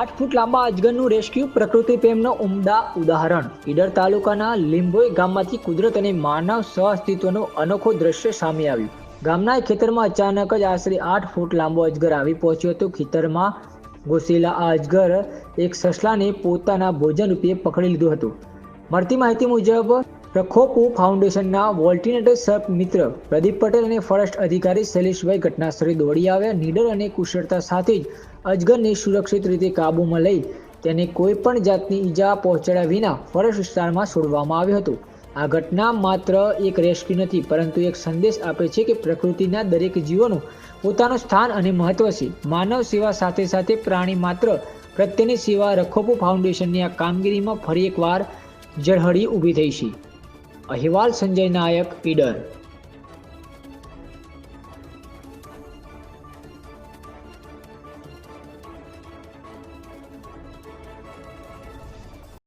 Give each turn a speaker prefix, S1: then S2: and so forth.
S1: આઠ ફૂટ લાંબા અજગરનું રેસ્ક્યુ પ્રકૃતિ પ્રેમનો ઉમદા ઉદાહરણ. ઈડર તાલુકાના લીંબોઈ ગામમાંથી કુદરત અને માનવ સહઅસ્તિત્વનું અનોખો દ્રશ્ય સામે આવ્યું. ગામના ખેતરમાં અચાનક જ આશરે આઠ ફૂટ લાંબો અજગર આવી પહોંચ્યો હતો. ખેતરમાં ઘૂસેલા આ અજગર એક સસલાને પોતાના ભોજન રૂપે પકડી લીધું હતું. મળતી માહિતી મુજબ પ્રખોપુ ફાઉન્ડેશનના વોલ્ટિનેટર સર્પ મિત્ર પ્રદીપ પટેલ અને ફોરેસ્ટ અધિકારી શૈલેષભાઈ ઘટનાસ્થળે દોડી આવ્યા. નીડર અને કુશળતા સાથે જ અજગરને સુરક્ષિત રીતે કાબૂમાં લઈ તેને કોઈ પણ જાતની ઈજા પહોંચાડ્યા વિના ફોરેસ્ટ વિસ્તારમાં છોડવામાં આવ્યો હતો. આ ઘટના માત્ર એક રેસ્ક્યુ નથી, પરંતુ એક સંદેશ આપે છે કે પ્રકૃતિના દરેક જીવોનું પોતાનું સ્થાન અને મહત્વ છે. માનવ સેવા સાથે સાથે પ્રાણી માત્ર પ્રત્યેની સેવા રખોપુ ફાઉન્ડેશનની આ કામગીરીમાં ફરી એકવાર ઝળહળી ઊભી થઈ છે. અહેવાલ સંજય નાયક ઈડર.